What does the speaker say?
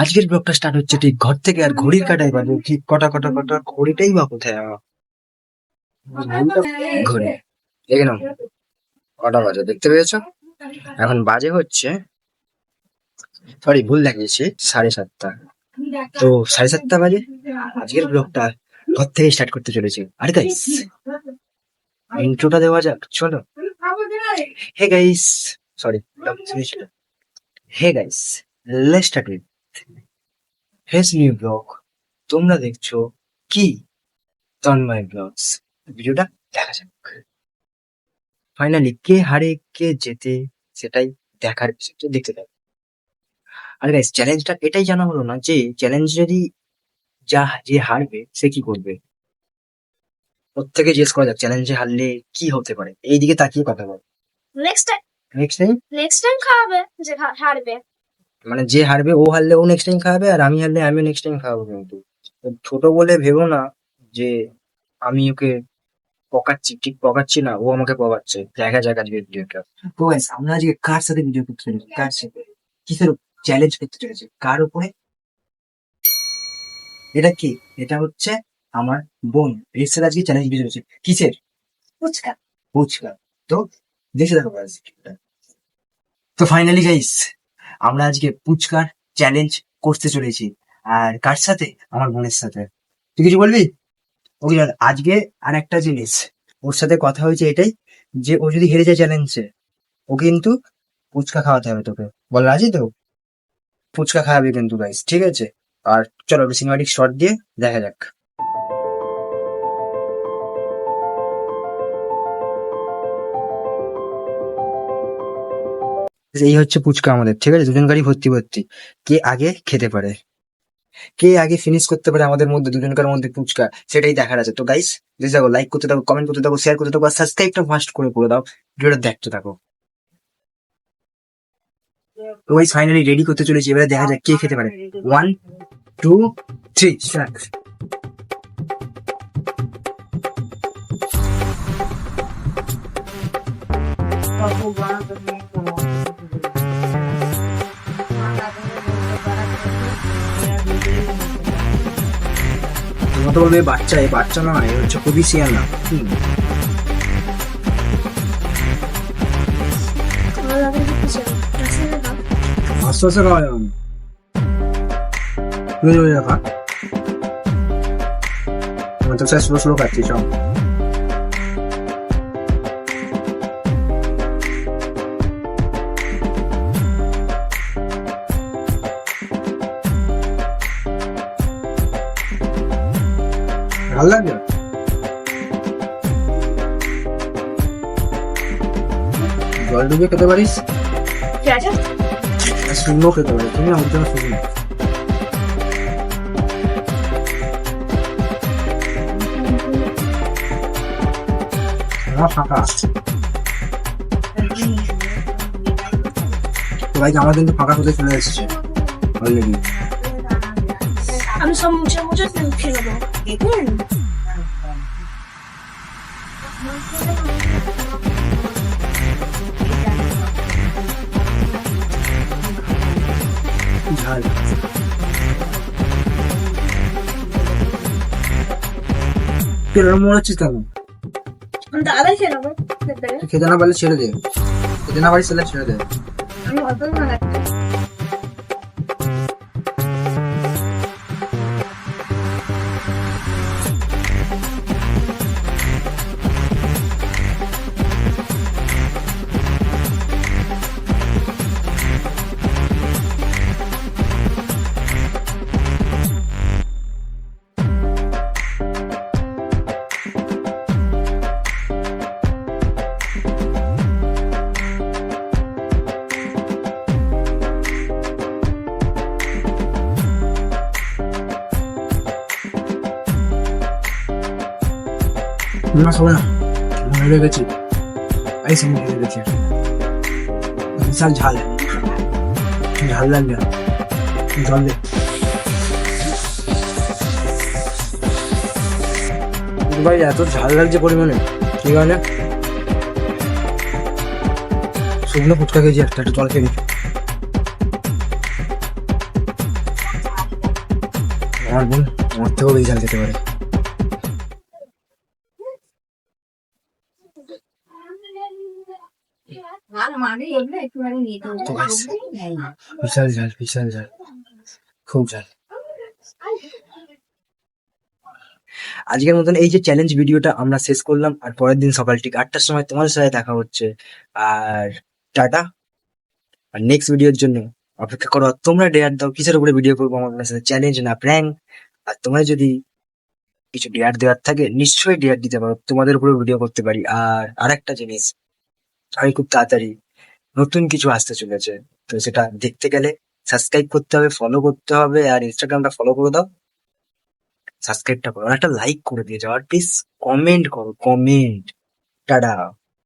আজকের ব্লগটা স্টার্ট হচ্ছে ঠিক ঘর থেকে আর ঘড়ির কাটাই বাজে, ঠিক কটা কটা কটা ঘড়িটাই বা কোথায়? ঘড়ি। দেখে নাও, কটা বাজে, দেখতে পেয়েছ? এখন বাজে হচ্ছে সরি ভুল দেখিয়েছি, সাড়ে সাতটা। তো সাড়ে সাতটা বাজে, আজকের ব্লগটা ঘর থেকে স্টার্ট করতে চলেছে। আরে গাইস ইন্ট্রোটা দেওয়া যাক, চলো। Hey guys sorry hey guys let's start with his new blog তোমরা দেখছ কি? তন্ময় ব্লগস ভিডিওটা দেখা যাক। ফাইনালি কে হারে কে জেতে সেটাই দেখার বিষয়টা দেখতে থাকো। আর গাইস চ্যালেঞ্জটা এটাই জানা হলো না যে চ্যালেঞ্জ যদি যা যে হারবে সে কি করবে? প্রত্যেকে জিজ্ঞেস করা যাক চ্যালেঞ্জে হারলে কি হতে পারে। এইদিকে তাকিয়ে কথা বল। Next time next time next time খাওয়াবে যে হারবে। মানে যে হারবে ও হারলে ও নেক্সট টাইম খাওয়াবে আর আমি হারলে আমিও নেক্সট টাইম খাওয়াবো কিন্তু। ছোট বলে ভেবো না যে আমি ওকে পকাচ্ছি ঠিক পকাচ্ছি না ও আমাকে পকাচ্ছে। দেখা যাক আজকে ভিডিওটা তো গাইস আমরা আজকে কার সাথে ভিডিও করতে চলেছি? কার সাথে? কিসের চ্যালেঞ্জ করতে চলেছি? কার উপরে? এটা কি? এটা হচ্ছে আমার বোন। এর সাথে আজকে চ্যালেঞ্জ ভিডিও চলেছে কিসের? ফুচকা ফুচকা তো দেখে দেখো। তো ফাইনালি গাইস আমরা আজকে পুচকার চ্যালেঞ্জ করতে চলেছি। আর কার সাথে? আমার বোনের সাথে। তুই কিছু বলবি? ওকে আজকে আর একটা জিনিস, ওর সাথে কথা হয়েছে এটাই যে ও যদি হেরে যায় চ্যালেঞ্জে ও কিন্তু ফুচকা খাওয়াতে হবে তোকে। বল, রাজি তো? ফুচকা খাওয়াবে কিন্তু গাইস ঠিক আছে? আর চলো সিনেমাটিক শট দিয়ে দেখা যাক। এই হচ্ছে পুচকা আমাদের, ঠিক আছে? দুজন গাড়ি ভর্তি ভর্তি। কে আগে খেতে পারে? কে আগে ফিনিশ করতে পারে আমাদের মধ্যে, দুজনকার মধ্যে পুচকা? সেটাই দেখার আছে। তো গাইস যদি দেখো লাইক করতে থাকো কমেন্ট করতে থাকো শেয়ার করতে থাকো, আর সাবস্ক্রাইবটা ফাস্ট করে করে দাও, ভিডিওটা দেখতে থাকো। তো গাইস ফাইনালি রেডি করতে চলেছি। এবারে দেখা যাক কে খেতে পারে। ওয়ান টু থ্রি তো বলবে বাচ্চা এই বাচ্চা না এ হচ্ছে খুবই সিয়ানা হুম ভালো লাগে যে কিছু আসলে না আস্তে আস্তে খাওয়া যাবে না তুই ওই রাখা তো স্লো স্লো সব ভালো লাগে? জল ডুবিয়ে খেতে পারিস? শূন্য খেতে পারে তুমি আমার জন্য শূন্য ফাঁকা তো ভাই আমার কিন্তু ফাঁকা হতে চলে এসেছে। অলরেডি আমি সব মুছে মুছে খেয়ে নেব হুম ঝাল। তুই মনে হচ্ছিস কেন দাদাই খেয়ে নেব। খেতে দেবে। তুই না পারলে ছেড়ে দে। খেতে না পারিস ছেড়ে দে। আমি অল্প না খাব? না হেরে গেছি। এই সঙ্গে হেরে গেছি। বিশাল ঝাল। ঝাল লাগবে। জল দে। ভাই, এত ঝাল লাগছে পরিমাণে। কি কারণে শুকনো ফুচকা খেয়েছি একটা, একটু জল খেয়ে নিই। আমার বোন, আমার থেকেও বেশি ঝাল খেতে পারে। বিশাল ঝাল বিশাল ঝাল। খুব ঝাল। আজকের মতন এই যে চ্যালেঞ্জ ভিডিওটা আমরা শেষ করলাম আর পরের দিন সকাল ঠিক আটটার সময় তোমাদের সাথে দেখা হচ্ছে। আর টাটা। আর নেক্সট ভিডিওর জন্য অপেক্ষা করো। তোমরা ডেয়ার দাও কিসের উপরে ভিডিও করব আমার সাথে? চ্যালেঞ্জ না প্র্যাঙ্ক আর তোমার যদি কিছু ডেয়ার দেওয়ার থাকে নিশ্চয়ই ডেয়ার দিতে পারো। তোমাদের উপরে ভিডিও করতে পারি। আর আরেকটা জিনিস আমি খুব তাড়াতাড়ি নতুন কিছু আসতে চলেছে। তো সেটা দেখতে গেলে সাবস্ক্রাইব করতে হবে ফলো করতে হবে, আর ইনস্টাগ্রামটা ফলো করে দাও। সাবস্ক্রাইবটা করো একটা লাইক করে দিয়ে যাও, আর প্লিজ কমেন্ট করো কমেন্ট টাটা।